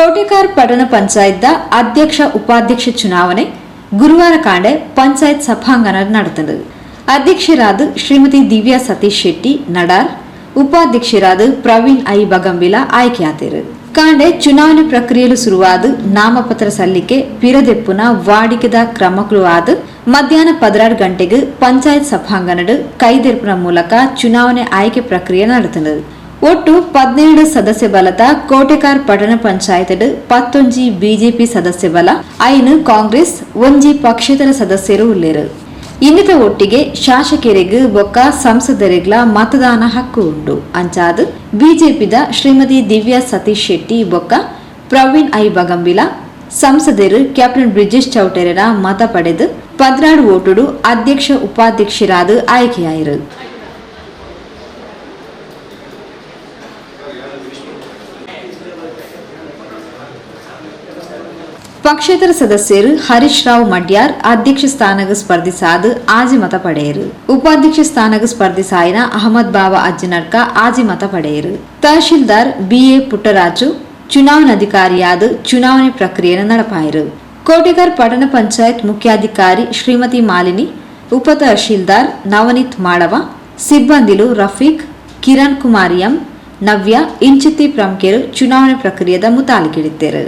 ಕೋಟೆಕಾರ್ ಪಟ್ಟಣ ಪಂಚಾಯತ್ದ ಅಧ್ಯಕ್ಷ ಉಪಾಧ್ಯಕ್ಷ ಚುನಾವಣೆ ಗುರುವಾರ ಕಾಂಡೆ ಪಂಚಾಯತ್ ಸಭಾಂಗಣ ನಡೆದது ಅಧ್ಯಕ್ಷರಾದ ಶ್ರೀಮತಿ ದಿವ್ಯಾ ಸತೀಶ್ ಶೆಟ್ಟಿ, ನಡಾರ್, ಉಪಾಧ್ಯಕ್ಷರಾದ ಪ್ರವೀಣ್ ಐ ಬಗಂಬಿಲ ಆಯ್ಕೆಯಾದರು ಕಾಂಡೆ ಚುನಾವಣೆ ಪ್ರಕ್ರಿಯೆಲು ಶುರುವಾದ ನಾಮಪತ್ರ ಸಲ್ಲಿಕೆ ಪಿರದೆಪ್ಪುನ ವಾಡಿಕೆದ ಕ್ರಮಗಳು ಆದ ಮಧ್ಯಾಹ್ನ ಪದರಾರು ಗಂಟೆಗೆ ಪಂಚಾಯತ್ ಸಭಾಂಗಣಡು ಕೈದೆರ್ಪಿನ ಮೂಲಕ ಚುನಾವಣೆ ಆಯ್ಕೆ ಪ್ರಕ್ರಿಯೆ ನಡೆದது ಒಟ್ಟು ಪದಿನೇಳು ಸದಸ್ಯ ಬಲದ ಕೋಟೆಕಾರ್ ಪಟ್ಟಣ ಪಂಚಾಯತ್ ಪತ್ತೊಂಜಿ ಬಿಜೆಪಿ ಸದಸ್ಯ ಬಲ ಐನು ಕಾಂಗ್ರೆಸ್, ಒಂಜಿ ಪಕ್ಷೇತರ ಸದಸ್ಯರು ಉಳ್ಳೇರು ಇನ್ನಿತ ಒಟ್ಟಿಗೆ ಶಾಸಕರಿಗೆ ಬೊಕ್ಕ ಸಂಸದರಿಗ್ಲ ಮತದಾನ ಹಕ್ಕು ಉಂಟು. ಅಂಚಾದ ಬಿಜೆಪಿದ ಶ್ರೀಮತಿ ದಿವ್ಯಾ ಸತೀಶ್ ಶೆಟ್ಟಿ, ಬೊಕ್ಕ ಪ್ರವೀಣ್ ಐ ಬಗಂಬಿಲ, ಸಂಸದರು ಕ್ಯಾಪ್ಟನ್ ಬ್ರಿಜೇಶ್ ಚೌಟೆರರ ಮತ ಪಡೆದು ಪದ್ನಾಡು ಓಟುಡು ಅಧ್ಯಕ್ಷ ಉಪಾಧ್ಯಕ್ಷರಾದ ಆಯ್ಕೆಯಾಯಿರು. ಪಕ್ಷೇತರ ಸದಸ್ಯರು ಹರೀಶ್ ರಾವ್ ಮಡ್ಯಾರ್, ಅಧ್ಯಕ್ಷ ಸ್ಥಾನಕ್ಕೆ ಸ್ಪರ್ಧಿಸಾದ ಆಜಿ ಮತ ಪಡೆಯರು. ಉಪಾಧ್ಯಕ್ಷ ಸ್ಥಾನಕ್ಕೆ ಸ್ಪರ್ಧಿಸಾಯಿನ ಅಹಮದ್ ಬಾಬಾ ಅಜ್ಜನಡ್ಕ ಆಜಿ ಮತ ಪಡೆಯರು. ತಹಶೀಲ್ದಾರ್ ಬಿಎ ಪುಟ್ಟರಾಜು ಚುನಾವಣಾಧಿಕಾರಿಯಾದ ಚುನಾವಣೆ ಪ್ರಕ್ರಿಯೆಯನ್ನು ನಡಪಾಯರು. ಕೋಟೆಗಾರ್ ಪಟ್ಟಣ ಪಂಚಾಯತ್ ಮುಖ್ಯಾಧಿಕಾರಿ ಶ್ರೀಮತಿ ಮಾಲಿನಿ, ಉಪ ತಹಶೀಲ್ದಾರ್ ನವನೀತ್ ಮಾಡವ, ಸಿಬ್ಬಂದಿಲು ರಫೀಕ್, ಕಿರಣ್ ಕುಮಾರಿಯಂ ನವ್ಯ ಇಂಚಿತಿ ಪ್ರಮುಖರು ಚುನಾವಣೆ ಪ್ರಕ್ರಿಯೆದ ಮುತಾಲಿಕಿಡಿದ್ದರು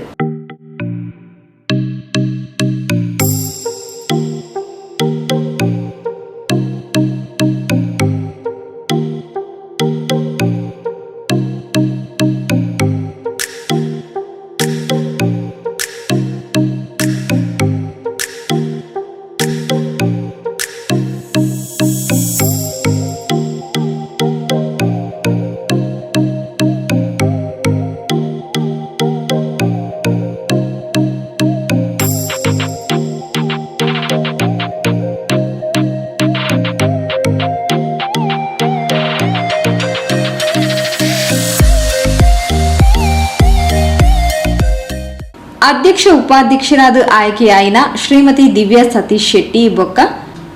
ಉಪಾಧ್ಯಕ್ಷರಾದ ಆಯ್ಕೆಯಾಯಿನ ಶ್ರೀಮತಿ ದಿವ್ಯಾ ಸತೀಶ್ ಶೆಟ್ಟಿ ಬೊಕ್ಕ,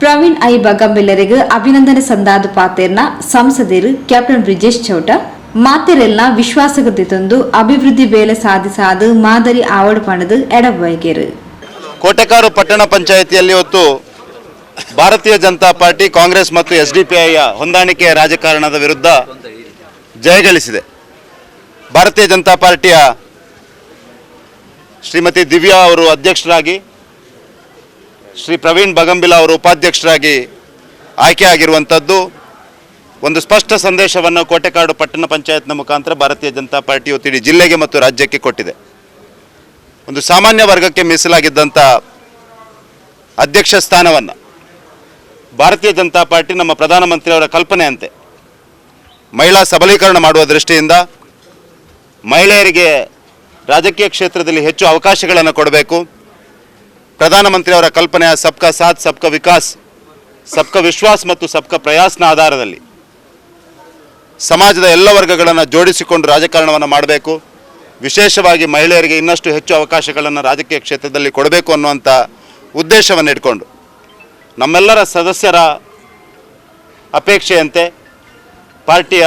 ಪ್ರವೀಣ್ ಐ ಬಗಂಬೆಲ್ಲರಿಗೆ ಅಭಿನಂದನೆ ಸಂದಾದ ಪಾತೇರ್ನ ಸಂಸದರು ಕ್ಯಾಪ್ಟನ್ ಬ್ರಿಜೇಶ್ ಚೌಟ, ಮಾತೆರೆಲ್ನ ವಿಶ್ವಾಸಗತಿ ತಂದು ಅಭಿವೃದ್ಧಿ ಬೇಲೆ ಸಾಧಿಸಾದ ಮಾದರಿ ಆವಡ್ ಪಣದು ಎಡಬಯಗೆರು ಕೋಟೆಕಾರು ಪಟ್ಟಣ ಪಂಚಾಯಿತಿಯಲ್ಲಿ ಹೊತ್ತು ಭಾರತೀಯ ಜನತಾ ಪಾರ್ಟಿ, ಕಾಂಗ್ರೆಸ್ ಮತ್ತು ಎಸ್ ಡಿ ಪಿ ಐಯ ಹೊಂದಾಣಿಕೆಯ ರಾಜಕಾರಣದ ವಿರುದ್ಧ ಜಯಗಳಿಸಿದೆ ಭಾರತೀಯ ಜನತಾ ಪಾರ್ಟಿಯ ಶ್ರೀಮತಿ ದಿವ್ಯಾ ಅವರು ಅಧ್ಯಕ್ಷರಾಗಿ, ಶ್ರೀ ಪ್ರವೀಣ್ ಬಗಂಬಿಲ ಅವರು ಉಪಾಧ್ಯಕ್ಷರಾಗಿ ಆಯ್ಕೆಯಾಗಿರುವಂಥದ್ದು ಒಂದು ಸ್ಪಷ್ಟ ಸಂದೇಶವನ್ನು ಕೋಟೆಕಾಡು ಪಟ್ಟಣ ಪಂಚಾಯತ್ನ ಮುಖಾಂತರ ಭಾರತೀಯ ಜನತಾ ಪಾರ್ಟಿ ತಿಳಿ ಜಿಲ್ಲೆಗೆ ಮತ್ತು ರಾಜ್ಯಕ್ಕೆ ಕೊಟ್ಟಿದೆ. ಒಂದು ಸಾಮಾನ್ಯ ವರ್ಗಕ್ಕೆ ಮೀಸಲಾಗಿದ್ದಂಥ ಅಧ್ಯಕ್ಷ ಸ್ಥಾನವನ್ನು ಭಾರತೀಯ ಜನತಾ ಪಾರ್ಟಿ ನಮ್ಮ ಪ್ರಧಾನಮಂತ್ರಿಯವರ ಕಲ್ಪನೆಯಂತೆ ಮಹಿಳಾ ಸಬಲೀಕರಣ ಮಾಡುವ ದೃಷ್ಟಿಯಿಂದ ಮಹಿಳೆಯರಿಗೆ ರಾಜಕೀಯ ಕ್ಷೇತ್ರದಲ್ಲಿ ಹೆಚ್ಚು ಅವಕಾಶಗಳನ್ನು ಕೊಡಬೇಕು. ಪ್ರಧಾನಮಂತ್ರಿ ಅವರ ಕಲ್ಪನೆಯ ಸಬ್ಕಾ ಸಾಥ್, ಸಬ್ಕಾ ವಿಕಾಸ್, ಸಬ್ಕಾ ವಿಶ್ವಾಸ್ ಮತ್ತು ಸಬ್ಕಾ ಪ್ರಯಾಸ್ನ ಆಧಾರದಲ್ಲಿ ಸಮಾಜದ ಎಲ್ಲ ವರ್ಗಗಳನ್ನು ಜೋಡಿಸಿಕೊಂಡು ರಾಜಕಾರಣವನ್ನು ಮಾಡಬೇಕು. ವಿಶೇಷವಾಗಿ ಮಹಿಳೆಯರಿಗೆ ಇನ್ನಷ್ಟು ಹೆಚ್ಚು ಅವಕಾಶಗಳನ್ನು ರಾಜಕೀಯ ಕ್ಷೇತ್ರದಲ್ಲಿ ಕೊಡಬೇಕು ಅನ್ನುವಂಥ ಉದ್ದೇಶವನ್ನು ಇಟ್ಕೊಂಡು ನಮ್ಮೆಲ್ಲರ ಸದಸ್ಯರ ಅಪೇಕ್ಷೆಯಂತೆ ಪಾರ್ಟಿಯ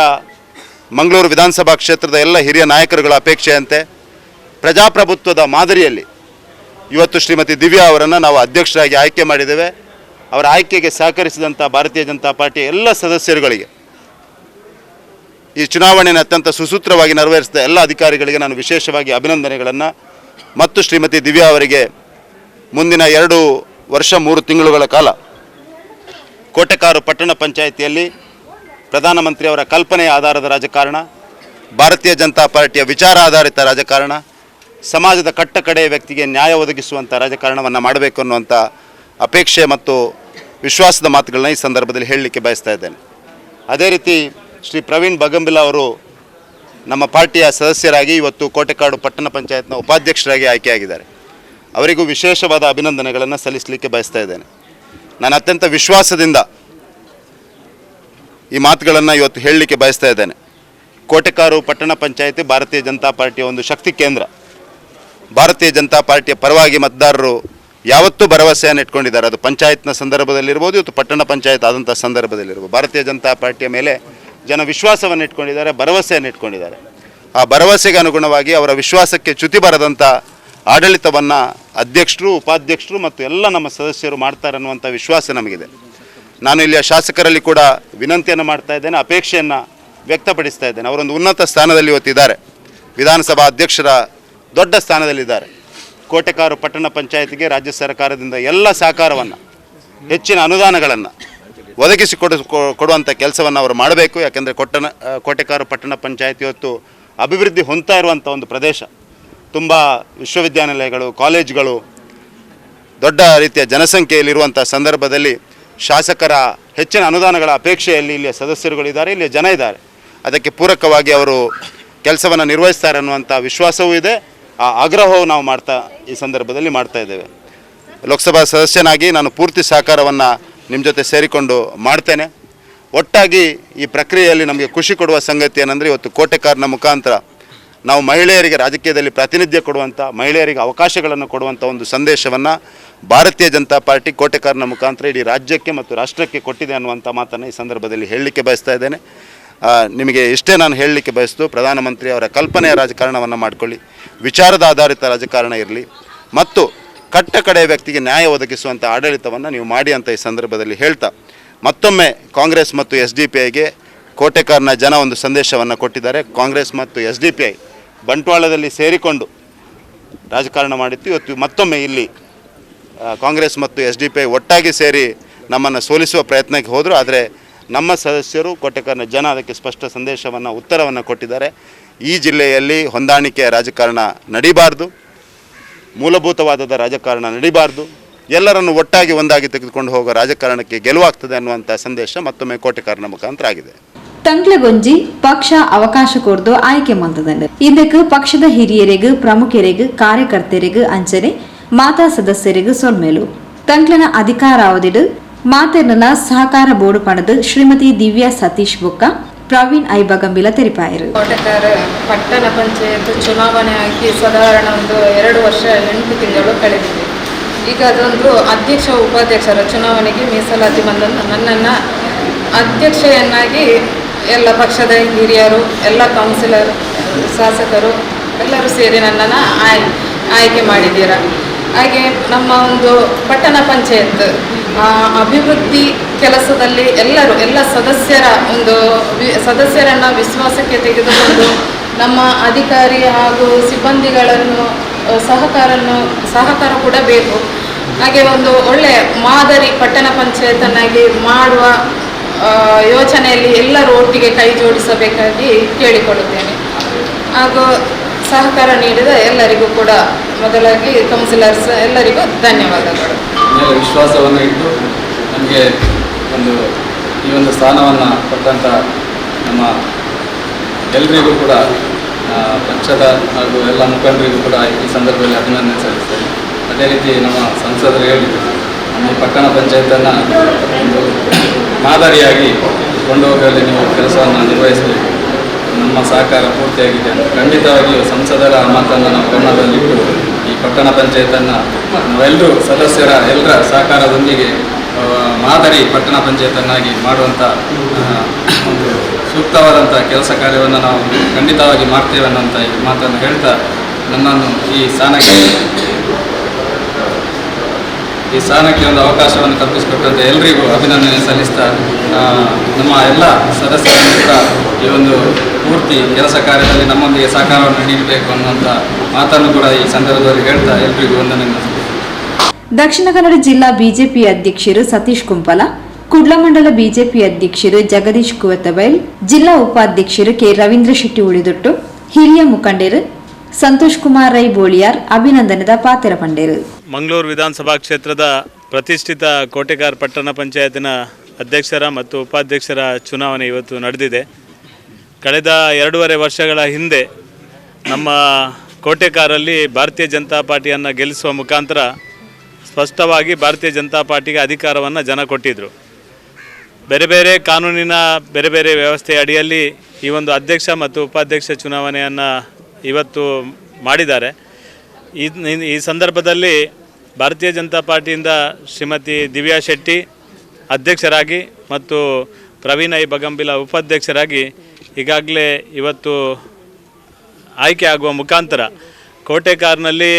ಮಂಗಳೂರು ವಿಧಾನಸಭಾ ಕ್ಷೇತ್ರದ ಎಲ್ಲ ಹಿರಿಯ ನಾಯಕರುಗಳ ಅಪೇಕ್ಷೆಯಂತೆ ಪ್ರಜಾಪ್ರಭುತ್ವದ ಮಾದರಿಯಲ್ಲಿ ಇವತ್ತು ಶ್ರೀಮತಿ ದಿವ್ಯಾ ಅವರನ್ನು ನಾವು ಅಧ್ಯಕ್ಷರಾಗಿ ಆಯ್ಕೆ ಮಾಡಿದ್ದೇವೆ. ಅವರ ಆಯ್ಕೆಗೆ ಸಹಕರಿಸಿದಂಥ ಭಾರತೀಯ ಜನತಾ ಪಾರ್ಟಿಯ ಎಲ್ಲ ಸದಸ್ಯರುಗಳಿಗೆ ಈ ಚುನಾವಣೆಯನ್ನು ಅತ್ಯಂತ ಸುಸೂತ್ರವಾಗಿ ನೆರವೇರಿಸಿದ ಎಲ್ಲ ಅಧಿಕಾರಿಗಳಿಗೆ ನಾನು ವಿಶೇಷವಾಗಿ ಅಭಿನಂದನೆಗಳನ್ನು. ಮತ್ತು ಶ್ರೀಮತಿ ದಿವ್ಯಾ ಅವರಿಗೆ ಮುಂದಿನ ಎರಡು ವರ್ಷ ಮೂರು ತಿಂಗಳುಗಳ ಕಾಲ ಕೋಟೆಕಾರು ಪಟ್ಟಣ ಪಂಚಾಯಿತಿಯಲ್ಲಿ ಪ್ರಧಾನಮಂತ್ರಿಯವರ ಕಲ್ಪನೆಯ ಆಧಾರದ ರಾಜಕಾರಣ, ಭಾರತೀಯ ಜನತಾ ಪಾರ್ಟಿಯ ವಿಚಾರ ಆಧಾರಿತ ರಾಜಕಾರಣ ಸಮಾಜದ ಕಟ್ಟ ಕಡೆಯ ವ್ಯಕ್ತಿಗೆ ನ್ಯಾಯ ಒದಗಿಸುವಂಥ ರಾಜಕಾರಣವನ್ನು ಮಾಡಬೇಕು ಅನ್ನುವಂಥ ಅಪೇಕ್ಷೆ ಮತ್ತು ವಿಶ್ವಾಸದ ಮಾತುಗಳನ್ನ ಈ ಸಂದರ್ಭದಲ್ಲಿ ಹೇಳಲಿಕ್ಕೆ ಬಯಸ್ತಾ ಇದ್ದೇನೆ. ಅದೇ ರೀತಿ ಶ್ರೀ ಪ್ರವೀಣ್ ಬಗಂಬಿಲ ಅವರು ನಮ್ಮ ಪಾರ್ಟಿಯ ಸದಸ್ಯರಾಗಿ ಇವತ್ತು ಕೋಟೆಕಾಡು ಪಟ್ಟಣ ಪಂಚಾಯತ್ನ ಉಪಾಧ್ಯಕ್ಷರಾಗಿ ಆಯ್ಕೆಯಾಗಿದ್ದಾರೆ. ಅವರಿಗೂ ವಿಶೇಷವಾದ ಅಭಿನಂದನೆಗಳನ್ನು ಸಲ್ಲಿಸಲಿಕ್ಕೆ ಬಯಸ್ತಾ ಇದ್ದೇನೆ. ನಾನು ಅತ್ಯಂತ ವಿಶ್ವಾಸದಿಂದ ಈ ಮಾತುಗಳನ್ನು ಇವತ್ತು ಹೇಳಲಿಕ್ಕೆ ಬಯಸ್ತಾ ಇದ್ದೇನೆ. ಕೋಟೆಕಾರು ಪಟ್ಟಣ ಪಂಚಾಯತಿ ಭಾರತೀಯ ಜನತಾ ಪಾರ್ಟಿಯ ಒಂದು ಶಕ್ತಿ ಕೇಂದ್ರ. ಭಾರತೀಯ ಜನತಾ ಪಾರ್ಟಿಯ ಪರವಾಗಿ ಮತದಾರರು ಯಾವತ್ತೂ ಭರವಸೆಯನ್ನು ಇಟ್ಕೊಂಡಿದ್ದಾರೆ. ಅದು ಪಂಚಾಯತ್ನ ಸಂದರ್ಭದಲ್ಲಿರ್ಬೋದು ಇವತ್ತು ಪಟ್ಟಣ ಪಂಚಾಯತ್ ಆದಂಥ ಸಂದರ್ಭದಲ್ಲಿರ್ಬೋದು. ಭಾರತೀಯ ಜನತಾ ಪಾರ್ಟಿಯ ಮೇಲೆ ಜನ ವಿಶ್ವಾಸವನ್ನು ಇಟ್ಕೊಂಡಿದ್ದಾರೆ, ಭರವಸೆಯನ್ನು ಇಟ್ಕೊಂಡಿದ್ದಾರೆ. ಆ ಭರವಸೆಗೆ ಅನುಗುಣವಾಗಿ ಅವರ ವಿಶ್ವಾಸಕ್ಕೆ ಚ್ಯುತಿ ಬರದಂಥ ಆಡಳಿತವನ್ನು ಅಧ್ಯಕ್ಷರು, ಉಪಾಧ್ಯಕ್ಷರು ಮತ್ತು ಎಲ್ಲ ನಮ್ಮ ಸದಸ್ಯರು ಮಾಡ್ತಾರೆ ಅನ್ನುವಂಥ ವಿಶ್ವಾಸ ನಮಗಿದೆ. ನಾನು ಇಲ್ಲಿಯ ಶಾಸಕರಲ್ಲಿ ಕೂಡ ವಿನಂತಿಯನ್ನು ಮಾಡ್ತಾ ಇದ್ದೇನೆ, ಅಪೇಕ್ಷೆಯನ್ನು ವ್ಯಕ್ತಪಡಿಸ್ತಾ ಇದ್ದೇನೆ. ಅವರೊಂದು ಉನ್ನತ ಸ್ಥಾನದಲ್ಲಿ ಇವತ್ತಿದ್ದಾರೆ. ವಿಧಾನಸಭಾ ಅಧ್ಯಕ್ಷರ ದೊಡ್ಡ ಸ್ಥಾನದಲ್ಲಿದ್ದಾರೆ. ಕೋಟೆಕಾರು ಪಟ್ಟಣ ಪಂಚಾಯತಿಗೆ ರಾಜ್ಯ ಸರ್ಕಾರದಿಂದ ಎಲ್ಲ ಸಹಕಾರವನ್ನು, ಹೆಚ್ಚಿನ ಅನುದಾನಗಳನ್ನು ಒದಗಿಸಿ ಕೊಡ ಕೊಡುವಂಥ ಕೆಲಸವನ್ನು ಅವರು ಮಾಡಬೇಕು. ಯಾಕೆಂದರೆ ಕೊಟ್ಟಣ ಕೋಟೆಕಾರು ಪಟ್ಟಣ ಪಂಚಾಯತ್ ಇವತ್ತು ಅಭಿವೃದ್ಧಿ ಹೊಂದ್ತಾ ಇರುವಂಥ ಒಂದು ಪ್ರದೇಶ. ತುಂಬ ವಿಶ್ವವಿದ್ಯಾನಿಲಯಗಳು, ಕಾಲೇಜುಗಳು, ದೊಡ್ಡ ರೀತಿಯ ಜನಸಂಖ್ಯೆಯಲ್ಲಿರುವಂಥ ಸಂದರ್ಭದಲ್ಲಿ ಶಾಸಕರ ಹೆಚ್ಚಿನ ಅನುದಾನಗಳ ಅಪೇಕ್ಷೆಯಲ್ಲಿ ಇಲ್ಲಿಯ ಸದಸ್ಯರುಗಳಿದ್ದಾರೆ, ಇಲ್ಲಿಯ ಜನ ಇದ್ದಾರೆ. ಅದಕ್ಕೆ ಪೂರಕವಾಗಿ ಅವರು ಕೆಲಸವನ್ನು ನಿರ್ವಹಿಸ್ತಾರೆ ಅನ್ನುವಂಥ ವಿಶ್ವಾಸವೂ ಇದೆ. ಆ ಆಗ್ರಹವು ನಾವು ಮಾಡ್ತಾ ಈ ಸಂದರ್ಭದಲ್ಲಿ ಮಾಡ್ತಾ ಇದ್ದೇವೆ. ಲೋಕಸಭಾ ಸದಸ್ಯನಾಗಿ ನಾನು ಪೂರ್ತಿ ಸಹಕಾರವನ್ನು ನಿಮ್ಮ ಜೊತೆ ಸೇರಿಕೊಂಡು ಮಾಡ್ತೇನೆ. ಒಟ್ಟಾಗಿ ಈ ಪ್ರಕ್ರಿಯೆಯಲ್ಲಿ ನಮಗೆ ಖುಷಿ ಕೊಡುವ ಸಂಗತಿ ಏನಂದರೆ ಇವತ್ತು ಕೋಟೆಕಾರನ ಮುಖಾಂತರ ನಾವು ಮಹಿಳೆಯರಿಗೆ ರಾಜಕೀಯದಲ್ಲಿ ಪ್ರಾತಿನಿಧ್ಯ ಕೊಡುವಂಥ ಮಹಿಳೆಯರಿಗೆ ಅವಕಾಶಗಳನ್ನು ಕೊಡುವಂಥ ಒಂದು ಸಂದೇಶವನ್ನು ಭಾರತೀಯ ಜನತಾ ಪಾರ್ಟಿ ಕೋಟೆಕಾರನ ಮುಖಾಂತರ ಇಡೀ ರಾಜ್ಯಕ್ಕೆ ಮತ್ತು ರಾಷ್ಟ್ರಕ್ಕೆ ಕೊಟ್ಟಿದೆ ಅನ್ನುವಂಥ ಮಾತನ್ನು ಈ ಸಂದರ್ಭದಲ್ಲಿ ಹೇಳಲಿಕ್ಕೆ ಬಯಸ್ತಾ ಇದ್ದೇನೆ. ನಿಮಗೆ ಇಷ್ಟೇ ನಾನು ಹೇಳಲಿಕ್ಕೆ ಬಯಸ್ತು, ಪ್ರಧಾನಮಂತ್ರಿ ಅವರ ಕಲ್ಪನೆಯ ರಾಜಕಾರಣವನ್ನು ಮಾಡಿಕೊಳ್ಳಿ, ವಿಚಾರದ ಆಧಾರಿತ ರಾಜಕಾರಣ ಇರಲಿ, ಮತ್ತು ಕಟ್ಟ ಕಡೆಯ ವ್ಯಕ್ತಿಗೆ ನ್ಯಾಯ ಒದಗಿಸುವಂಥ ಆಡಳಿತವನ್ನು ನೀವು ಮಾಡಿ ಅಂತ ಈ ಸಂದರ್ಭದಲ್ಲಿ ಹೇಳ್ತಾ, ಮತ್ತೊಮ್ಮೆ ಕಾಂಗ್ರೆಸ್ ಮತ್ತು ಎಸ್ ಡಿ ಪಿ ಐಗೆ ಕೋಟೆಕಾರ್ನ ಜನ ಒಂದು ಸಂದೇಶವನ್ನು ಕೊಟ್ಟಿದ್ದಾರೆ. ಕಾಂಗ್ರೆಸ್ ಮತ್ತು ಎಸ್ ಡಿ ಪಿ ಐ ಬಂಟ್ವಾಳದಲ್ಲಿ ಸೇರಿಕೊಂಡು ರಾಜಕಾರಣ ಮಾಡಿತ್ತು. ಇವತ್ತು ಮತ್ತೊಮ್ಮೆ ಇಲ್ಲಿ ಕಾಂಗ್ರೆಸ್ ಮತ್ತು ಎಸ್ ಡಿ ಪಿ ಐ ಒಟ್ಟಾಗಿ ಸೇರಿ ನಮ್ಮನ್ನು ಸೋಲಿಸುವ ಪ್ರಯತ್ನಕ್ಕೆ ಹೋದರು. ಆದರೆ ನಮ್ಮ ಸದಸ್ಯರು ಕೋಟೆಕಾರ್ನ ಜನ ಅದಕ್ಕೆ ಸ್ಪಷ್ಟ ಸಂದೇಶವನ್ನು, ಉತ್ತರವನ್ನು ಕೊಟ್ಟಿದ್ದಾರೆ. ಈ ಜಿಲ್ಲೆಯಲ್ಲಿ ಹೊಂದಾಣಿಕೆಯ ರಾಜಕಾರಣ ನಡೀಬಾರ್ದು. ಮೂಲಭೂತವಾದದ ರಾಜಕಾರಣ ನಡೀಬಾರ್ದು. ಎಲ್ಲರನ್ನು ಒಟ್ಟಾಗಿ ಒಂದಾಗಿ ತೆಗೆದುಕೊಂಡು ಹೋಗೋ ರಾಜಕಾರಣಕ್ಕೆ ಗೆಲುವಾಗ್ತದೆ ಅನ್ನುವಂಥ ಸಂದೇಶ ಮತ್ತೊಮ್ಮೆ ಕೋಟೆಕಾರನ ಮುಖಾಂತರ ಆಗಿದೆ. ತಂಕ್ಲಗೊಂಜಿ ಪಕ್ಷ ಅವಕಾಶ ಕೊಡ್ದು ಆಯ್ಕೆ ಮಂತದಂಡ ಇದಕ್ಕೆ ಪಕ್ಷದ ಹಿರಿಯರಿಗೂ, ಪ್ರಮುಖರಿಗೂ, ಕಾರ್ಯಕರ್ತರಿಗೂ ಅಂಚನೆ, ಮಾತಾ ಸದಸ್ಯರಿಗೂ ಸೊಲ್ಮೇಲು ತಂಕ್ಲನ ಅಧಿಕಾರಾವಧಿಡು ಮಾತೆರ್ನ ಸಹಕಾರ ಬೋರ್ಡ್ ಪಡೆದು ಶ್ರೀಮತಿ ದಿವ್ಯಾ ಸತೀಶ್ ಬೊಕ್ಕ, ಪ್ರವೀಣ್ ಐಬಗಂಬಿಲ ತೆರಿಪಾಯರು. ಪಟ್ಟಣ ಪಂಚಾಯತ್ ಚುನಾವಣೆ ಆಗಿ ಸಾಧಾರಣ ಒಂದು ಎರಡು ವರ್ಷ ಎಂಟು ತಿಂಗಳು ಕಳೆದಿದೆ. ಈಗ ಅದೊಂದು ಅಧ್ಯಕ್ಷ, ಉಪಾಧ್ಯಕ್ಷರ ಚುನಾವಣೆಗೆ ಮೀಸಲಾತಿ ಬಂದನ್ನು ನನ್ನನ್ನು ಅಧ್ಯಕ್ಷೆಯನ್ನಾಗಿ ಎಲ್ಲ ಪಕ್ಷದ ಹಿರಿಯರು, ಎಲ್ಲ ಕೌನ್ಸಿಲರ್, ಶಾಸಕರು ಎಲ್ಲರೂ ಸೇರಿ ನನ್ನನ್ನು ಆಯ್, ಆಯ್ಕೆ ಮಾಡಿದ್ದೀರಾ. ಹಾಗೆ ನಮ್ಮ ಒಂದು ಪಟ್ಟಣ ಪಂಚಾಯತ್ ಅಭಿವೃದ್ಧಿ ಕೆಲಸದಲ್ಲಿ ಎಲ್ಲರೂ, ಎಲ್ಲ ಸದಸ್ಯರ ಒಂದು ಸದಸ್ಯರನ್ನ ವಿಶ್ವಾಸಕ್ಕೆ ತೆಗೆದುಕೊಂಡು ನಮ್ಮ ಅಧಿಕಾರಿ ಹಾಗೂ ಸಿಬ್ಬಂದಿಗಳನ್ನು ಸಹಕಾರನ್ನು, ಸಹಕಾರ ಕೂಡ ಬೇಕು. ಹಾಗೆ ಒಂದು ಒಳ್ಳೆಯ ಮಾದರಿ ಪಟ್ಟಣ ಪಂಚಾಯತನ್ನಾಗಿ ಮಾಡುವ ಯೋಚನೆಯಲ್ಲಿ ಎಲ್ಲರೂ ಒಟ್ಟಿಗೆ ಕೈ ಜೋಡಿಸಬೇಕಾಗಿ ಕೇಳಿಕೊಳ್ಳುತ್ತೇನೆ. ಹಾಗೂ ಸಹಕಾರ ನೀಡಿದ ಎಲ್ಲರಿಗೂ ಕೂಡ ಮೊದಲಾಗಿ ಕೌನ್ಸಿಲರ್ಸ್ ಎಲ್ಲರಿಗೂ ಧನ್ಯವಾದಗಳು. ಮೇಲೆ ವಿಶ್ವಾಸವನ್ನು ಇಟ್ಟು ನಮಗೆ ಒಂದು ಈ ಒಂದು ಸ್ಥಾನವನ್ನು ಕೊಟ್ಟಂಥ ನಮ್ಮ ಎಲ್ರಿಗೂ ಕೂಡ ಪಕ್ಷದ ಹಾಗೂ ಎಲ್ಲ ಮುಖಂಡರಿಗೂ ಕೂಡ ಈ ಸಂದರ್ಭದಲ್ಲಿ ಅಭಿನಂದನೆ ಸಲ್ಲಿಸ್ತೇನೆ. ಅದೇ ರೀತಿ ನಮ್ಮ ಸಂಸದರು ಹೇಳಿದರು ನಮ್ಮ ಪಟ್ಟಣ ಪಂಚಾಯತನ್ನು ಒಂದು ಮಾದರಿಯಾಗಿ ಕೊಂಡೋಗಲು ನೀವು ಕೆಲಸವನ್ನು ನಿರ್ವಹಿಸಬೇಕು. ನಮ್ಮ ಸಹಕಾರ ಪೂರ್ತಿಯಾಗಿದೆ ಖಂಡಿತವಾಗಿಯೂ ಸಂಸದರ ಮಾತನ್ನು ನಾವು ಗಮನದಲ್ಲಿಟ್ಟು ಈ ಪಟ್ಟಣ ಪಂಚಾಯತನ್ನು ನಾವೆಲ್ಲರೂ ಸದಸ್ಯರ ಎಲ್ಲರ ಸಹಕಾರದೊಂದಿಗೆ ಮಾದರಿ ಪಟ್ಟಣ ಪಂಚಾಯತನ್ನಾಗಿ ಮಾಡುವಂಥ ಒಂದು ಸೂಕ್ತವಾದಂಥ ಕೆಲಸ ಕಾರ್ಯವನ್ನು ನಾವು ಖಂಡಿತವಾಗಿ ಮಾಡ್ತೇವೆ ಅನ್ನೋಂಥ ಈ ಮಾತನ್ನು ಹೇಳ್ತಾ ನನ್ನನ್ನು ಈ ಸ್ಥಾನಕ್ಕೆ ಈ ಸ್ಥಾನಕ್ಕೆ ಒಂದು ಅವಕಾಶವನ್ನು ಕಲ್ಪಿಸಿಕೊಟ್ಟಂತೆ ಎಲ್ಲರಿಗೂ ಅಭಿನಂದನೆ ಸಲ್ಲಿಸ್ತಾ ನಮ್ಮ ಎಲ್ಲ ಸದಸ್ಯರನ್ನು ಕೂಡ ಈ ಒಂದು ಪೂರ್ತಿ ಕೆಲಸ ಕಾರ್ಯದಲ್ಲಿ ನಮ್ಮೊಂದಿಗೆ ಸಹಕಾರವನ್ನು ನೀಡಬೇಕು ಅನ್ನುವಂಥ ಮಾತನ್ನು ಕೂಡ ಈ ಸಂದರ್ಭದಲ್ಲಿ ಹೇಳ್ತಾ ಎಲ್ರಿಗೂ ವಂದನೆಯನ್ನು ದಕ್ಷಿಣ ಕನ್ನಡ ಜಿಲ್ಲಾ ಬಿಜೆಪಿ ಅಧ್ಯಕ್ಷರು ಸತೀಶ್ ಕುಂಪಲ ಕುಡ್ಲಮಂಡಲ ಬಿಜೆಪಿ ಅಧ್ಯಕ್ಷರು ಜಗದೀಶ್ ಕುವತಬೈಲ್, ಜಿಲ್ಲಾ ಉಪಾಧ್ಯಕ್ಷರು ಕೆ ರವೀಂದ್ರ ಶೆಟ್ಟಿ ಉಳಿದೊಟ್ಟು, ಹಿರಿಯ ಮುಖಂಡರು ಸಂತೋಷ್ ಕುಮಾರ್ ರೈ ಬೋಳಿಯಾರ್ ಅಭಿನಂದನದ ಪಾತ್ರ ಪಂಡೇರು. ಮಂಗಳೂರು ವಿಧಾನಸಭಾ ಕ್ಷೇತ್ರದ ಪ್ರತಿಷ್ಠಿತ ಕೋಟೆಗಾರ್ ಪಟ್ಟಣ ಪಂಚಾಯತಿನ ಅಧ್ಯಕ್ಷರ ಮತ್ತು ಉಪಾಧ್ಯಕ್ಷರ ಚುನಾವಣೆ ಇವತ್ತು ನಡೆದಿದೆ. ಕಳೆದ ಎರಡೂವರೆ ವರ್ಷಗಳ ಹಿಂದೆ ನಮ್ಮ ಕೋಟೆಕಾರಲ್ಲಿ ಭಾರತೀಯ ಜನತಾ ಪಾರ್ಟಿಯನ್ನು ಗೆಲ್ಲಿಸುವ ಮುಖಾಂತರ ಸ್ಪಷ್ಟವಾಗಿ ಭಾರತೀಯ ಜನತಾ ಪಾರ್ಟಿಗೆ ಅಧಿಕಾರವನ್ನು ಜನ ಕೊಟ್ಟಿದ್ದರು ಬೇರೆ ಬೇರೆ ಕಾನೂನಿನ ಬೇರೆ ಬೇರೆ ವ್ಯವಸ್ಥೆಯ ಅಡಿಯಲ್ಲಿ ಈ ಒಂದು ಅಧ್ಯಕ್ಷ ಮತ್ತು ಉಪಾಧ್ಯಕ್ಷ ಚುನಾವಣೆಯನ್ನು ಇವತ್ತು ಮಾಡಿದ್ದಾರೆ. ಈ ಸಂದರ್ಭದಲ್ಲಿ ಭಾರತೀಯ ಜನತಾ ಪಾರ್ಟಿಯಿಂದ ಶ್ರೀಮತಿ ದಿವ್ಯಾ ಶೆಟ್ಟಿ ಅಧ್ಯಕ್ಷರಾಗಿ ಮತ್ತು ಪ್ರವೀಣ್ ಐ ಬಗಂಬಿಲ ಉಪಾಧ್ಯಕ್ಷರಾಗಿ ಈಗಾಗಲೇ ಇವತ್ತು ಆಯ್ಕೆ ಆಗುವ ಮುಖಾಂತರ ಕೋಟೆಕಾರ್ನಲ್ಲಿ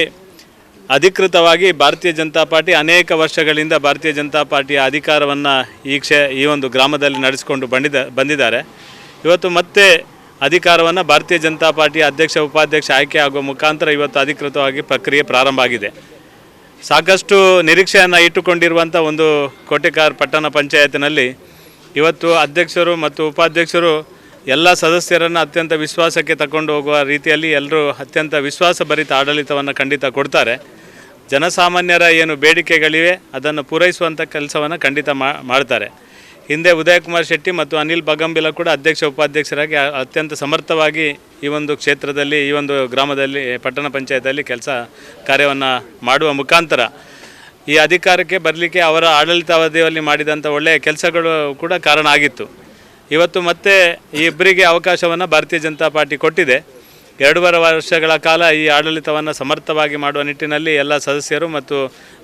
ಅಧಿಕೃತವಾಗಿ ಭಾರತೀಯ ಜನತಾ ಪಾರ್ಟಿ ಅನೇಕ ವರ್ಷಗಳಿಂದ ಭಾರತೀಯ ಜನತಾ ಪಾರ್ಟಿಯ ಅಧಿಕಾರವನ್ನು ಈ ಕ್ಷೇ, ಈ ಒಂದು ಗ್ರಾಮದಲ್ಲಿ ನಡೆಸಿಕೊಂಡು ಬಂದಿದ, ಬಂದಿದ್ದಾರೆ. ಇವತ್ತು ಮತ್ತೆ ಅಧಿಕಾರವನ್ನು ಭಾರತೀಯ ಜನತಾ ಪಾರ್ಟಿ ಅಧ್ಯಕ್ಷ, ಉಪಾಧ್ಯಕ್ಷ ಆಯ್ಕೆ ಆಗುವ ಮುಖಾಂತರ ಇವತ್ತು ಅಧಿಕೃತವಾಗಿ ಪ್ರಕ್ರಿಯೆ ಪ್ರಾರಂಭ ಆಗಿದೆ. ಸಾಕಷ್ಟು ನಿರೀಕ್ಷೆಯನ್ನು ಇಟ್ಟುಕೊಂಡಿರುವಂಥ ಒಂದು ಕೋಟೆಕಾರ್ ಪಟ್ಟಣ ಪಂಚಾಯತ್ನಲ್ಲಿ ಇವತ್ತು ಅಧ್ಯಕ್ಷರು ಮತ್ತು ಉಪಾಧ್ಯಕ್ಷರು ಎಲ್ಲ ಸದಸ್ಯರನ್ನು ಅತ್ಯಂತ ವಿಶ್ವಾಸಕ್ಕೆ ತಗೊಂಡು ಹೋಗುವ ರೀತಿಯಲ್ಲಿ ಎಲ್ಲರೂ ಅತ್ಯಂತ ವಿಶ್ವಾಸಭರಿತ ಆಡಳಿತವನ್ನು ಖಂಡಿತ ಕೊಡ್ತಾರೆ. ಜನಸಾಮಾನ್ಯರ ಏನು ಬೇಡಿಕೆಗಳಿವೆ ಅದನ್ನು ಪೂರೈಸುವಂಥ ಕೆಲಸವನ್ನು ಖಂಡಿತ ಮಾಡ್ತಾರೆ. ಹಿಂದೆ ಉದಯಕುಮಾರ್ ಶೆಟ್ಟಿ ಮತ್ತು ಅನಿಲ್ ಬಗಂಬಿಲ ಕೂಡ ಅಧ್ಯಕ್ಷ ಉಪಾಧ್ಯಕ್ಷರಾಗಿ ಅತ್ಯಂತ ಸಮರ್ಥವಾಗಿ ಈ ಒಂದು ಕ್ಷೇತ್ರದಲ್ಲಿ, ಈ ಒಂದು ಗ್ರಾಮದಲ್ಲಿ, ಪಟ್ಟಣ ಪಂಚಾಯತಲ್ಲಿ ಕೆಲಸ ಕಾರ್ಯವನ್ನು ಮಾಡುವ ಮುಖಾಂತರ ಈ ಅಧಿಕಾರಕ್ಕೆ ಬರಲಿಕ್ಕೆ ಅವರ ಆಡಳಿತಾವಧಿಯಲ್ಲಿ ಮಾಡಿದಂಥ ಒಳ್ಳೆಯ ಕೆಲಸಗಳು ಕೂಡ ಕಾರಣ ಆಗಿತ್ತು. ಇವತ್ತು ಮತ್ತೆ ಈ ಇಬ್ಬರಿಗೆ ಅವಕಾಶವನ್ನು ಭಾರತೀಯ ಜನತಾ ಪಾರ್ಟಿ ಕೊಟ್ಟಿದೆ. ಎರಡೂವರೆ ವರ್ಷಗಳ ಕಾಲ ಈ ಆಡಳಿತವನ್ನು ಸಮರ್ಥವಾಗಿ ಮಾಡುವ ನಿಟ್ಟಿನಲ್ಲಿ ಎಲ್ಲ ಸದಸ್ಯರು ಮತ್ತು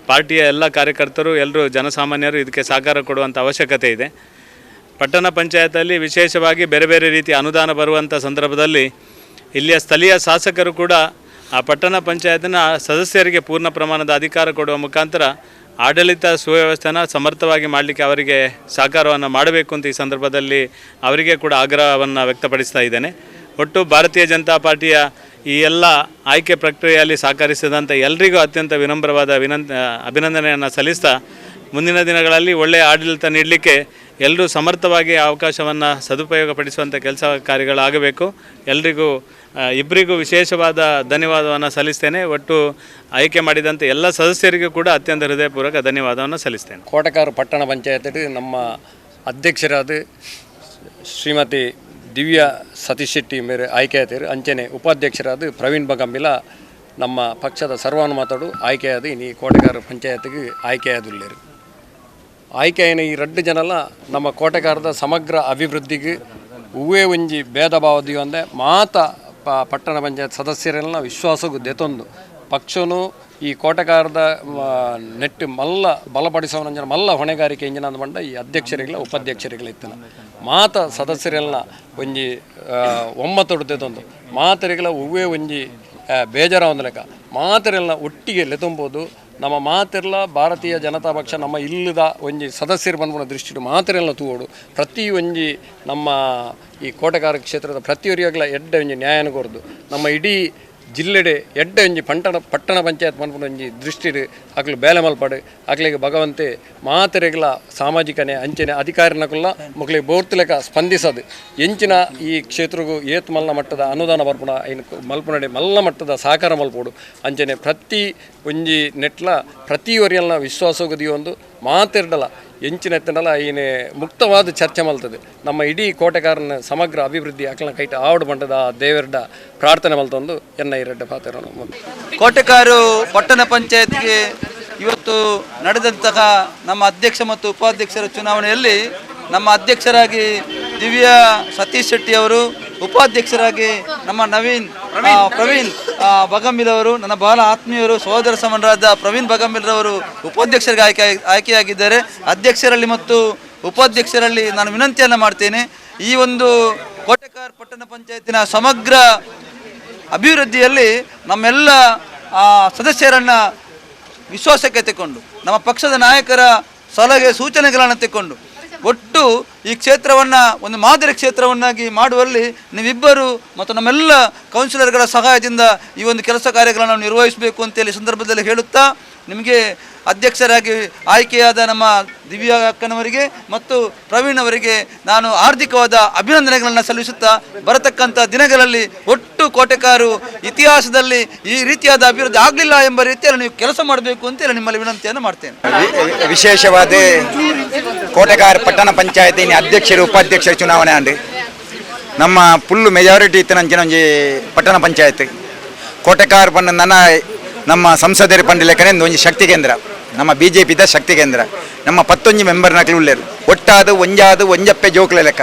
ಪಾರ್ಟಿಯ ಎಲ್ಲ ಕಾರ್ಯಕರ್ತರು ಎಲ್ಲರೂ ಜನಸಾಮಾನ್ಯರು ಇದಕ್ಕೆ ಸಹಕಾರ ಕೊಡುವಂಥ ಅವಶ್ಯಕತೆ ಇದೆ. ಪಟ್ಟಣ ಪಂಚಾಯತಲ್ಲಿ ವಿಶೇಷವಾಗಿ ಬೇರೆ ಬೇರೆ ರೀತಿಯ ಅನುದಾನ ಬರುವಂಥ ಸಂದರ್ಭದಲ್ಲಿ ಇಲ್ಲಿಯ ಸ್ಥಳೀಯ ಶಾಸಕರು ಕೂಡ ಆ ಪಟ್ಟಣ ಪಂಚಾಯತಿನ ಸದಸ್ಯರಿಗೆ ಪೂರ್ಣ ಪ್ರಮಾಣದ ಅಧಿಕಾರ ಕೊಡುವ ಮುಖಾಂತರ ಆಡಳಿತ ಸುವ್ಯವಸ್ಥೆನ ಸಮರ್ಥವಾಗಿ ಮಾಡಲಿಕ್ಕೆ ಅವರಿಗೆ ಸಹಕಾರವನ್ನು ಮಾಡಬೇಕು ಅಂತ ಈ ಸಂದರ್ಭದಲ್ಲಿ ಅವರಿಗೆ ಕೂಡ ಆಗ್ರಹವನ್ನು ವ್ಯಕ್ತಪಡಿಸ್ತಾ ಇದ್ದೇನೆ. ಒಟ್ಟು ಭಾರತೀಯ ಜನತಾ ಪಾರ್ಟಿಯ ಈ ಎಲ್ಲ ಆಯ್ಕೆ ಪ್ರಕ್ರಿಯೆಯಲ್ಲಿ ಸಹಕರಿಸಿದಂಥ ಎಲ್ರಿಗೂ ಅತ್ಯಂತ ವಿನಮ್ರವಾದ ವಿನಂತ ಅಭಿನಂದನೆಯನ್ನು ಸಲ್ಲಿಸ್ತಾ ಮುಂದಿನ ದಿನಗಳಲ್ಲಿ ಒಳ್ಳೆಯ ಆಡಳಿತ ನೀಡಲಿಕ್ಕೆ ಎಲ್ಲರೂ ಸಮರ್ಥವಾಗಿ ಅವಕಾಶವನ್ನು ಸದುಪಯೋಗಪಡಿಸುವಂಥ ಕೆಲಸ ಕಾರ್ಯಗಳಾಗಬೇಕು. ಎಲ್ರಿಗೂ ಆ, ಇಬ್ಬರಿಗೂ ವಿಶೇಷವಾದ ಧನ್ಯವಾದವನ್ನು ಸಲ್ಲಿಸ್ತೇನೆ. ಒಟ್ಟು ಆಯ್ಕೆ ಮಾಡಿದಂಥ ಎಲ್ಲ ಸದಸ್ಯರಿಗೂ ಕೂಡ ಅತ್ಯಂತ ಹೃದಯಪೂರ್ವಕ ಧನ್ಯವಾದವನ್ನು ಸಲ್ಲಿಸ್ತೇನೆ. ಕೋಟಕಾರು ಪಟ್ಟಣ ಪಂಚಾಯತ್ ನಮ್ಮ ಅಧ್ಯಕ್ಷರಾದ ಶ್ರೀಮತಿ ದಿವ್ಯಾ ಸತೀಶ್ ಶೆಟ್ಟಿ ಮೇರೆ ಆಯ್ಕೆ ಆಯ್ತಾರೆ ಅಂಚನೆ ಉಪಾಧ್ಯಕ್ಷರಾದ ಪ್ರವೀಣ್ ಬಗಂಬಿಲ ನಮ್ಮ ಪಕ್ಷದ ಸರ್ವಾನುಮತಡು ಆಯ್ಕೆಯಾದ ಈ ಕೋಟೆಗಾರ ಪಂಚಾಯತ್ಗೆ ಆಯ್ಕೆಯಾದುಳ್ಳೇರು ಆಯ್ಕೆಯನ ಈ ರಡ್ಡು ಜನಲ ನಮ್ಮ ಕೋಟೆಗಾರದ ಸಮಗ್ರ ಅಭಿವೃದ್ಧಿಗೆ ಹೂವೇ ಒಂಜಿ ಭೇದ ಭಾವದಿ ಒಂದೆ ಮಾತ ಪಟ್ಟಣ ಪಂಚಾಯತ್ ಸದಸ್ಯರೆಲ್ಲ ವಿಶ್ವಾಸಗೂ ದೆತೊಂದು. ಪಕ್ಷನು ಈ ಕೋಟಗಾರದ ನೆಟ್ಟು ಮಲ್ಲ ಬಲಪಡಿಸೋನಂಜನ ಮಲ್ಲ ಹೊಣೆಗಾರಿಕೆ ಇಂಜಿನ ಬಂಡ ಈ ಅಧ್ಯಕ್ಷರಿಗಳ ಉಪಾಧ್ಯಕ್ಷರಿಗಳ ಇತ್ತನ ಮಾತ ಸದಸ್ಯರೆಲ್ಲ ಒಂಜಿ ದೆತೊಂದು ಮಾತರಿಗಳ ಹೂವೇ ಒಂಜಿ ಬೇಜಾರ ಒಂದು ಲೆಕ್ಕ. ಮಾತರೆಲ್ಲ ಒಟ್ಟಿಗೆ ಲೆತುಂಬೋದು ನಮ್ಮ ಮಾತೆಲ್ಲ ಭಾರತೀಯ ಜನತಾ ಪಕ್ಷ ನಮ್ಮ ಇಲ್ಲದ ಒಂಜಿ ಸದಸ್ಯರು ಬಂದ್ಬಿಡೋ ದೃಷ್ಟಿ ಮಾತರೆಲ್ಲ ತೂವೋಡು ಪ್ರತಿ ಒಂಜಿ ನಮ್ಮ ಈ ಕೋಟಗಾರ ಕ್ಷೇತ್ರದ ಪ್ರತಿಯೊರಿಯಾಗಲ ಎಡ್ಡ ಒಂಜಿ ನ್ಯಾಯನ ಕೊರ್ದು ನಮ್ಮ ಇಡೀ ಜಿಲ್ಲೆಡೆ ಎಡ್ಡೆ ಒಂಜಿ ಪಂಟಣ ಪಟ್ಟಣ ಪಂಚಾಯತ್ ಮನ್ಪುನ ಒಂಜಿ ದೃಷ್ಟಿ ಅಕ್ಲು ಬೇಲೆ ಮಲ್ಪಡು ಅಕ್ಲಿಗೆ ಭಗವಂತೆ ಮಾತೆರೆಗ್ಲ ಸಾಮಾಜಿಕನೆ, ಅಂಚನೆ ಅಧಿಕಾರಿನಕುಲ್ಲ ಮಕ್ಕಳಿಗೆ ಬೋರ್ತಲೆಕ ಸ್ಪಂದಿಸದು. ಎಂಚಿನ ಈ ಕ್ಷೇತ್ರಗೂ ಏತ್ ಮಲ್ಲ ಮಟ್ಟದ ಅನುದಾನ ಬರ್ಪುಣ ಐನ್ ಮಲ್ಪುನಡೆ ಮಲ್ಲ ಮಟ್ಟದ ಸಹಕಾರ ಮಲ್ಪೋಡು. ಅಂಚನೆ ಪ್ರತಿ ಒಂಜಿ ನೆಟ್ಲ ಪ್ರತಿಯೊರಿಯಲ್ಲ ವಿಶ್ವಾಸೋಗದಿ ಒಂದು ಮಾತೆರ್ಡಲ ಎಂಚಿನ ಎತ್ತನಲ್ಲ ಈನೆ ಮುಕ್ತವಾದ ಚರ್ಚೆ ಮಲ್ತದೆ. ನಮ್ಮ ಇಡೀ ಕೋಟೆಗಾರನ ಸಮಗ್ರ ಅಭಿವೃದ್ಧಿ ಅಕಲ್ನ ಕೈಟ ಆವಡು ಬಂಡದ ದೇವರಡ ಪ್ರಾರ್ಥನೆ ಮಲ್ತೊಂದು ಎನ್ನ ಈ ರೆಡ್ಡ ಪಾತ್ರ ಕೋಟೆಕಾರು ಪಟ್ಟಣ ಪಂಚಾಯತ್ಗೆ ಇವತ್ತು ನಡೆದಂತಹ ನಮ್ಮ ಅಧ್ಯಕ್ಷ ಮತ್ತು ಉಪಾಧ್ಯಕ್ಷರ ಚುನಾವಣೆಯಲ್ಲಿ ನಮ್ಮ ಅಧ್ಯಕ್ಷರಾಗಿ ದಿವ್ಯಾ ಸತೀಶ್ ಶೆಟ್ಟಿ ಅವರು ಉಪಾಧ್ಯಕ್ಷರಾಗಿ ನಮ್ಮ ನವೀನ್ ಪ್ರವೀಣ್. ಆ, ಬಗಂಬಿಲವರು ನನ್ನ ಬಹಳ ಆತ್ಮೀಯರು ಸಹೋದರ ಸಮನರಾದ ಪ್ರವೀಣ್ ಬಗಂಬಿಲ್ರವರು ಉಪಾಧ್ಯಕ್ಷರಿಗೆ ಆಯ್ಕೆ ಆಯ್ಕೆಯಾಗಿದ್ದಾರೆ. ಅಧ್ಯಕ್ಷರಲ್ಲಿ ಮತ್ತು ಉಪಾಧ್ಯಕ್ಷರಲ್ಲಿ ನಾನು ವಿನಂತಿಯನ್ನು ಮಾಡ್ತೇನೆ ಈ ಒಂದು ಕೋಟೆಕಾರ್ ಪಟ್ಟಣ ಪಂಚಾಯತಿನ ಸಮಗ್ರ ಅಭಿವೃದ್ಧಿಯಲ್ಲಿ ನಮ್ಮೆಲ್ಲ ಸದಸ್ಯರನ್ನು ಸದಸ್ಯರನ್ನ ವಿಶ್ವಾಸಕ್ಕೆ ತೆಕ್ಕೊಂಡು ನಮ್ಮ ಪಕ್ಷದ ನಾಯಕರ ಸಲಹೆ ಸೂಚನೆಗಳನ್ನು ತೆಕ್ಕೊಂಡು ಒಟ್ಟು ಈ ಕ್ಷೇತ್ರವನ್ನು, ಒಂದು ಮಾದರಿ ಕ್ಷೇತ್ರವನ್ನಾಗಿ ಮಾಡುವಲ್ಲಿ ನೀವಿಬ್ಬರು ಮತ್ತು ನಮ್ಮೆಲ್ಲ ಕೌನ್ಸಿಲರ್ಗಳ ಸಹಾಯದಿಂದ ಈ ಒಂದು ಕೆಲಸ ಕಾರ್ಯಗಳನ್ನು ನಿರ್ವಹಿಸಬೇಕು ಅಂತೇಳಿ ಸಂದರ್ಭದಲ್ಲಿ ಹೇಳುತ್ತಾ, ನಿಮಗೆ ಅಧ್ಯಕ್ಷರಾಗಿ ಆಯ್ಕೆಯಾದ ನಮ್ಮ ದಿವ್ಯಾ ಅಕ್ಕನವರಿಗೆ ಮತ್ತು ಪ್ರವೀಣ್ ಅವರಿಗೆ ನಾನು ಆರ್ಥಿಕವಾದ ಅಭಿನಂದನೆಗಳನ್ನು ಸಲ್ಲಿಸುತ್ತಾ ಬರತಕ್ಕಂಥ ದಿನಗಳಲ್ಲಿ ಒಟ್ಟು ಕೋಟೆಕಾರು ಇತಿಹಾಸದಲ್ಲಿ ಈ ರೀತಿಯಾದ ಅಭಿವೃದ್ಧಿ ಆಗಲಿಲ್ಲ ಎಂಬ ರೀತಿಯಲ್ಲಿ ನೀವು ಕೆಲಸ ಮಾಡಬೇಕು ಅಂತೇಳಿ ನಿಮ್ಮಲ್ಲಿ ವಿನಂತಿಯನ್ನು ಮಾಡ್ತೇನೆ. ವಿಶೇಷವಾದ ಕೋಟೆಕಾರ ಪಟ್ಟಣ ಪಂಚಾಯತಿನ ಅಧ್ಯಕ್ಷರು, ಉಪಾಧ್ಯಕ್ಷರ ಚುನಾವಣೆ ಅಂಡಿ ನಮ್ಮ ಫುಲ್ ಮೆಜಾರಿಟಿ ಇತ್ತು ನಂಜಿನ ಪಟ್ಟಣ ಪಂಚಾಯತ್. ಕೋಟೆಕಾರ ಪಂಡ ನನ್ನ ನಮ್ಮ ಸಂಸದರಿ ಪಂಡ ಲೆಕ್ಕನೆ ಒಂದು ಶಕ್ತಿ ಕೇಂದ್ರ. ನಮ್ಮ ಬಿ ಜೆ ಪಿದ ಶಕ್ತಿ ಕೇಂದ್ರ. ನಮ್ಮ ಪತ್ತೊಂಜಿ ಮೆಂಬರ್ ನಕ್ಲು ಉಳ್ಳೇರು ಒಟ್ಟಾದ, ಒಂಜಾದು, ಒಂಜಪ್ಪೆ ಜೋಕ್ಲೆ ಲೆಕ್ಕ.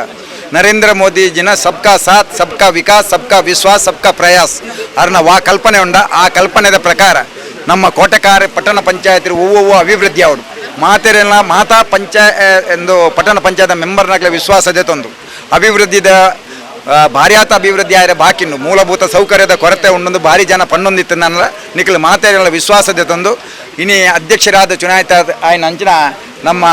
ನರೇಂದ್ರ ಮೋದಿ ಜಿನ ಸಬ್ಕಾ ಸಾಥ್, ಸಬ್ಕಾ ವಿಕಾಸ್, ಸಬ್ಕಾ ವಿಶ್ವಾಸ್, ಸಬ್ಕಾ ಪ್ರಯಾಸ್. ಅರ್ನ ವಾ ಕಲ್ಪನೆ ಉಂಡ, ಆ ಕಲ್ಪನೆದ ಪ್ರಕಾರ ನಮ್ಮ ಕೋಟೆಕಾರ ಪಟ್ಟಣ ಪಂಚಾಯತ್ ಒವ್ವೊವ್ವ ಅಭಿವೃದ್ಧಿ ಅವರು ಮಾತೆರೆಲ್ಲ ಮಾತಾ ಪಂಚಾಯ ಎಂದು ಪಟ್ಟಣ ಪಂಚಾಯತ್ ಮೆಂಬರ್ನಾಗಲೇ ವಿಶ್ವಾಸದೆ ತಂದು. ಅಭಿವೃದ್ಧಿದ ಆ, ಭಾರಿ ಅಭಿವೃದ್ಧಿ ಆಯ್ರೆ ಬಾಕಿನ್ನು ಮೂಲಭೂತ ಸೌಕರ್ಯದ ಕೊರತೆ ಉಂಡೊಂದು ಭಾರಿ ಜನ ಪಣ್ಣೊಂದಿತ್ತು ನನ್ನ ನಿಖಿಲ್ ಮಾತೆಲ್ಲ ವಿಶ್ವಾಸದ ತಂದು. ಇನಿ ಅಧ್ಯಕ್ಷರಾದ ಚುನಾಯಿತ ಆಯ್ನ ಅಂಚಿನ ನಮ್ಮ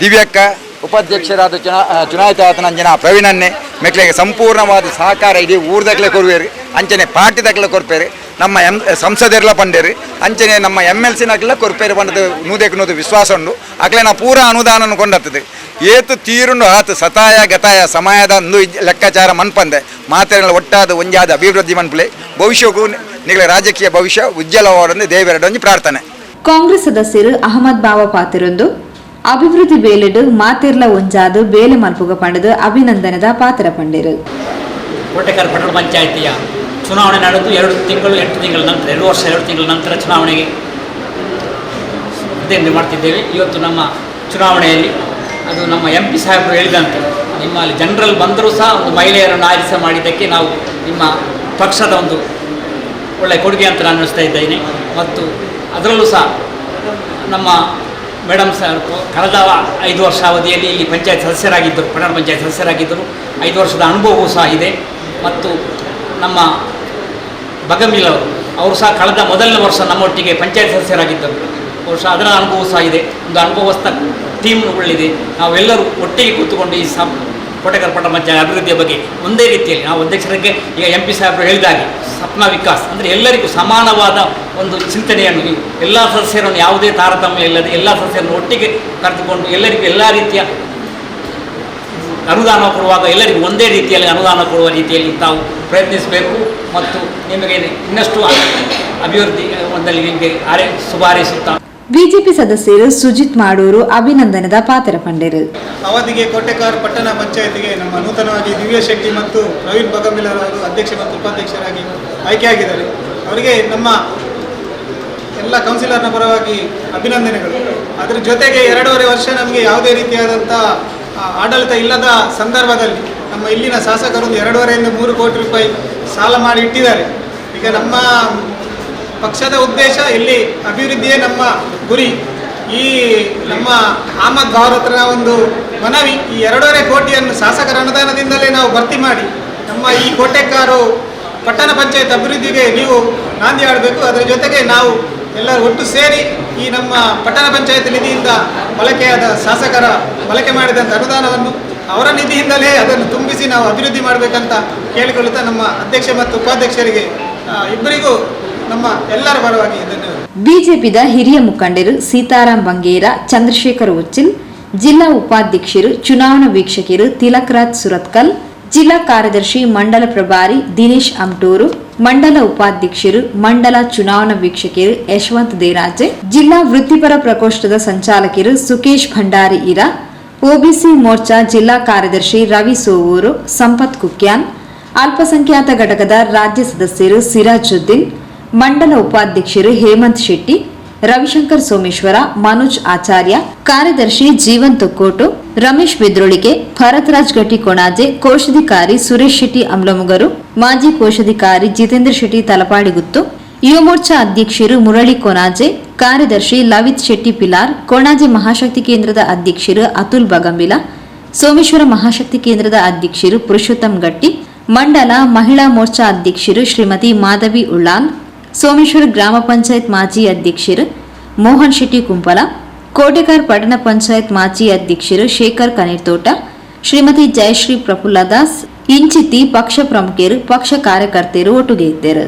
ದಿವ್ಯಕ್ಕ ಉಪಾಧ್ಯಕ್ಷರಾದ ಚುನಾ ಆ, ಚುನಾಯಿತ ಆತನ ಅಂಜನ ಪ್ರವೀಣನ್ನೇ ಮೆಕ್ಲೆಗೆ ಸಂಪೂರ್ಣವಾದ ಸಹಕಾರ ಇಡೀ ಊರ್ದಕ್ಲೆ ಕೊರುವೇರಿ ಅಂಚನೆ ಪಾರ್ಟಿ ದಕ್ಲೆ ಕೊರ್ಪೇರಿ ನಮ್ಮ ಎಂ ಸಂಸದೆರ್ಲ ಪಂಡೇರಿ. ಅಂಚನೆ ನಮ್ಮ ಎಂ ಎಲ್ ಸಿನಕ್ಲ ಕೊರ್ಪೇರಿ ಬಂದದ್ದು ನೂದಕ್ಕೆ ನೂದು ವಿಶ್ವಾಸ ಉಂಡು. ಅಕ್ಲೆ ನಾ ಪೂರ ಅನುದಾನ ಕೊಂಡತ್ತದೆ. ಏತು ತೀರುಂಡು ಆತು ಸತಾಯ ಗತಾಯ ಸಮಯದ ಒಂದು ಲೆಕ್ಕಾಚಾರ ಮನ್ಪಂದೆ. ಮಾತೆಗಳ ಒಟ್ಟಾದ ಒಂಜಾದ ಅಭಿವೃದ್ಧಿ ಮನ್ಪಲೆ. ಭವಿಷ್ಯಕ್ಕೂ ನಿಗಲ ರಾಜಕೀಯ ಭವಿಷ್ಯ ಉಜ್ವಲವಾಡೊಂದು ದೇವೆರಡೊಂದು ಪ್ರಾರ್ಥನೆ. ಕಾಂಗ್ರೆಸ್ ಸದಸ್ಯರು ಅಹಮದ್ ಬಾವ ಪಾತಿರೊಂದು ಅಭಿವೃದ್ಧಿ ಬೇಲೆಡು ಮಾತೆರ್ಲ ಒಂಜಾದು ಬೇಲೆ ಮಲ್ಪುಗ ಪಂಡದು ಅಭಿನಂದನದ ಪಾತ್ರ ಪಂಡಿರು. ಕೋಟೆಕರ್ ಪಟ್ಟಣ ಪಂಚಾಯಿತಿಯ ಚುನಾವಣೆ ನಡೆದು ಎರಡು ತಿಂಗಳು, ಎಂಟು ತಿಂಗಳ ನಂತರ, ಎರಡು ವರ್ಷ, ಎರಡು ತಿಂಗಳ ನಂತರ ಚುನಾವಣೆಗೆ ಸಿದ್ಧತೆ ಮಾಡ್ತಿದ್ದೇವೆ. ಇವತ್ತು ನಮ್ಮ ಚುನಾವಣೆಯಲ್ಲಿ ಅದು ನಮ್ಮ ಎಂ ಪಿ ಸಾಹೇಬರು ಹೇಳಿದಂತೆ ನಿಮ್ಮಲ್ಲಿ ಜನರಲ್ ಬಂದರೂ ಸಹ ಒಂದು ಮಹಿಳೆಯರನ್ನು ಆರಿಸ ಮಾಡಿದ್ದಕ್ಕೆ ನಾವು ನಿಮ್ಮ ಪಕ್ಷದ ಒಂದು ಒಳ್ಳೆಯ ಕೊಡುಗೆ ಅಂತ ನಾನು ಅನ್ನಿಸ್ತಾ ಇದ್ದೇನೆ. ಮತ್ತು ಅದರಲ್ಲೂ ಸಹ ನಮ್ಮ ಮೇಡಮ್ ಸರ್, ಕಳೆದ ಐದು ವರ್ಷ ಅವಧಿಯಲ್ಲಿ ಇಲ್ಲಿ ಪಂಚಾಯತ್ ಸದಸ್ಯರಾಗಿದ್ದರು ಪಟ್ಟಣ ಪಂಚಾಯತ್ ಸದಸ್ಯರಾಗಿದ್ದರು. ಐದು ವರ್ಷದ ಅನುಭವವೂ ಸಹ ಇದೆ. ಮತ್ತು ನಮ್ಮ ಬಗಮಿಲ್ ಅವರು ಸಹ ಕಳೆದ ಮೊದಲನೇ ವರ್ಷ ನಮ್ಮೊಟ್ಟಿಗೆ ಪಂಚಾಯತ್ ಸದಸ್ಯರಾಗಿದ್ದರು. ವರ್ಷ ಅದರ ಅನುಭವ ಸಹ ಇದೆ. ಒಂದು ಅನುಭವಸ್ಥ ಟೀಮ್ ಉಳ್ಳಿದೆ. ನಾವೆಲ್ಲರೂ ಒಟ್ಟಿಗೆ ಕೂತ್ಕೊಂಡು ಈ ಸಬ್ ಕೋಟೆಕರ್ ಪಟ್ಟಣ ಪಂಚಾಯತ್ ಅಭಿವೃದ್ಧಿಯ ಬಗ್ಗೆ ಒಂದೇ ರೀತಿಯಲ್ಲಿ ನಾವು ಅಧ್ಯಕ್ಷರಿಗೆ ಈಗ ಎಂ ಪಿ ಸಾಹೇಬರು ಹೇಳಿದಾಗೆ, ಸಪ್ನ ವಿಕಾಸ್ ಅಂದರೆ ಎಲ್ಲರಿಗೂ ಸಮಾನವಾದ ಒಂದು ಚಿಂತನೆಯನ್ನು ಎಲ್ಲ ಸದಸ್ಯರನ್ನು ಯಾವುದೇ ತಾರತಮ್ಯ ಇಲ್ಲದೆ ಎಲ್ಲ ಸದಸ್ಯರನ್ನು ಒಟ್ಟಿಗೆ ಕರೆದುಕೊಂಡು ಎಲ್ಲರಿಗೂ ಎಲ್ಲ ರೀತಿಯ ಅನುದಾನ ಕೊಡುವಾಗ ಎಲ್ಲರಿಗೂ ಒಂದೇ ರೀತಿಯಲ್ಲಿ ಅನುದಾನ ಕೊಡುವ ರೀತಿಯಲ್ಲಿ ತಾವು ಪ್ರಯತ್ನಿಸಬೇಕು ಮತ್ತು ನಿಮಗೆ ಇನ್ನಷ್ಟು ಅಭಿವೃದ್ಧಿ, ಒಂದಲ್ಲಿ ನಿಮಗೆ ಆರೈ ಶುಭಾರೈಸುತ್ತಾ ಬಿಜೆಪಿ ಸದಸ್ಯರು ಸುಜಿತ್ ಮಾಡೂರು ಅಭಿನಂದನದ ಪಾತ್ರ ಪಂಡೆರು. ಅವಧಿಗೆ ಕೋಟೆಕಾರ್ ಪಟ್ಟಣ ಪಂಚಾಯತಿಗೆ ನಮ್ಮ ನೂತನವಾಗಿ ದಿವ್ಯ ಶೆಟ್ಟಿ ಮತ್ತು ಪ್ರವೀಣ್ ಬಗಮಿಲರ್ ಅವರು ಅಧ್ಯಕ್ಷ ಮತ್ತು ಉಪಾಧ್ಯಕ್ಷರಾಗಿ ಆಯ್ಕೆಯಾಗಿದ್ದಾರೆ. ಅವರಿಗೆ ನಮ್ಮ ಎಲ್ಲ ಕೌನ್ಸಿಲರ್ನ ಪರವಾಗಿ ಅಭಿನಂದನೆಗಳು. ಅದರ ಜೊತೆಗೆ ಎರಡೂವರೆ ವರ್ಷ ನಮಗೆ ಯಾವುದೇ ರೀತಿಯಾದಂಥ ಆಡಳಿತ ಇಲ್ಲದ ಸಂದರ್ಭದಲ್ಲಿ ನಮ್ಮ ಇಲ್ಲಿನ ಶಾಸಕರು ಎರಡೂವರೆಯಿಂದ ಮೂರು ಕೋಟಿ ರೂಪಾಯಿ ಸಾಲ ಮಾಡಿ ಇಟ್ಟಿದ್ದಾರೆ. ಈಗ ನಮ್ಮ ಪಕ್ಷದ ಉದ್ದೇಶ ಇಲ್ಲಿ ಅಭಿವೃದ್ಧಿಯೇ ನಮ್ಮ ಗುರಿ. ಈ ನಮ್ಮ ಅಹಮದ್ ಭಾವರ ಹತ್ರ ಒಂದು ಮನವಿ, ಈ ಎರಡೂವರೆ ಕೋಟಿಯನ್ನು ಶಾಸಕರ ಅನುದಾನದಿಂದಲೇ ನಾವು ಭರ್ತಿ ಮಾಡಿ, ನಮ್ಮ ಈ ಕೋಟೆಕಾರು ಪಟ್ಟಣ ಪಂಚಾಯತ್ ಅಭಿವೃದ್ಧಿಗೆ ನೀವು ನಾಂದಿ ಆಡಬೇಕು ಅದರ ಜೊತೆಗೆ ನಾವು ಎಲ್ಲರೂ ಒಟ್ಟು ಸೇರಿ ಈ ನಮ್ಮ ಪಟ್ಟಣ ಪಂಚಾಯತ್ ನಿಧಿಯಿಂದ ಬಳಕೆಯಾದ ಶಾಸಕರ ಬಳಕೆ ಮಾಡಿದಂಥ ಅನುದಾನವನ್ನು ಅವರ ನಿಧಿಯಿಂದಲೇ ಅದನ್ನು ತುಂಬಿಸಿ ನಾವು ಅಭಿವೃದ್ಧಿ ಮಾಡಬೇಕಂತ ಕೇಳಿಕೊಳ್ಳುತ್ತಾ ನಮ್ಮ ಅಧ್ಯಕ್ಷ ಮತ್ತು ಉಪಾಧ್ಯಕ್ಷರಿಗೆ ಇಬ್ಬರಿಗೂ ನಮ್ಮ ಎಲ್ಲರ ಪರವಾಗಿ ಬಿಜೆಪಿದ ಹಿರಿಯ ಮುಖಂಡರು ಸೀತಾರಾಮ್ ಬಂಗೇರ, ಚಂದ್ರಶೇಖರ್ ಉಚ್ಚಿಲ್, ಜಿಲ್ಲಾ ಉಪಾಧ್ಯಕ್ಷರು, ಚುನಾವಣಾ ವೀಕ್ಷಕರು ತಿಲಕ್ರಾಜ್ ಸುರತ್ಕಲ್, ಜಿಲ್ಲಾ ಕಾರ್ಯದರ್ಶಿ ಮಂಡಲ ಪ್ರಭಾರಿ ದಿನೇಶ್ ಅಮ್ಟೂರು, ಮಂಡಲ ಉಪಾಧ್ಯಕ್ಷರು ಮಂಡಲ ಚುನಾವಣಾ ವೀಕ್ಷಕರು ಯಶವಂತ್ ದೇರಾಜೆ, ಜಿಲ್ಲಾ ವೃತ್ತಿಪರ ಪ್ರಕೋಷ್ಠದ ಸಂಚಾಲಕರು ಸುಕೇಶ್ ಭಂಡಾರಿ ಇರ, ಒಬಿಸಿ ಮೋರ್ಚಾ ಜಿಲ್ಲಾ ಕಾರ್ಯದರ್ಶಿ ರವಿ ಸೋವೂರು, ಸಂಪತ್ ಕುಕ್ಯಾನ್, ಅಲ್ಪಸಂಖ್ಯಾತ ಘಟಕದ ರಾಜ್ಯ ಸದಸ್ಯರು ಸಿರಾಜುದ್ದೀನ್ ಮಂಡಲ ಉಪಾಧ್ಯಕ್ಷರು ಹೇಮಂತ್ ಶೆಟ್ಟಿ, ರವಿಶಂಕರ್ ಸೋಮೇಶ್ವರ, ಮನೋಜ್ ಆಚಾರ್ಯ, ಕಾರ್ಯದರ್ಶಿ ಜೀವನ್ ತೊಕ್ಕೋಟು ರಮೇಶ್ ಬಿದ್ರೋಳಿಗೆ, ಭರತ್ರಾಜ್ ಗಟ್ಟಿ ಕೊಣಾಜೆ, ಕೋಶಾಧಿಕಾರಿ ಸುರೇಶ್ ಶೆಟ್ಟಿ ಅಮ್ಲಮುಗರು, ಮಾಜಿ ಕೋಶಾಧಿಕಾರಿ ಜಿತೇಂದ್ರ ಶೆಟ್ಟಿ ತಲಪಾಡಿಗುತ್ತು ಯುವ ಮೋರ್ಚಾ ಅಧ್ಯಕ್ಷರು ಮುರಳಿ ಕೊನಾಜೆ ಕಾರ್ಯದರ್ಶಿ ಲವಿತ್ ಶೆಟ್ಟಿ ಪಿಲಾರ್, ಕೊಣಾಜೆ ಮಹಾಶಕ್ತಿ ಕೇಂದ್ರದ ಅಧ್ಯಕ್ಷರು ಅತುಲ್ ಬಗಂಬಿಲ, ಸೋಮೇಶ್ವರ ಮಹಾಶಕ್ತಿ ಕೇಂದ್ರದ ಅಧ್ಯಕ್ಷರು ಪುರುಷೋತ್ತಮ್ ಗಟ್ಟಿ, ಮಂಡಲ ಮಹಿಳಾ ಮೋರ್ಚಾ ಅಧ್ಯಕ್ಷರು ಶ್ರೀಮತಿ ಮಾಧವಿ ಉಳ್ಳಾಲ್ ಸೋಮೇಶ್ವರ ಗ್ರಾಮ ಪಂಚಾಯತ್ ಮಾಜಿ ಅಧ್ಯಕ್ಷರು ಮೋಹನ್ ಶೆಟ್ಟಿ ಕುಂಪಲ ಕೋಟೆಕಾರ್ ಪಟ್ಟಣ ಪಂಚಾಯತ್ ಮಾಜಿ ಅಧ್ಯಕ್ಷರು ಶೇಖರ್ ಕನೇರ್ತೋಟ, ಶ್ರೀಮತಿ ಜಯಶ್ರೀ ಪ್ರಫುಲ್ಲ ದಾಸ್ ಇಂಚಿತಿ ಪಕ್ಷ ಪ್ರಮುಖರು, ಪಕ್ಷ ಕಾರ್ಯಕರ್ತರು ಇದ್ದರು.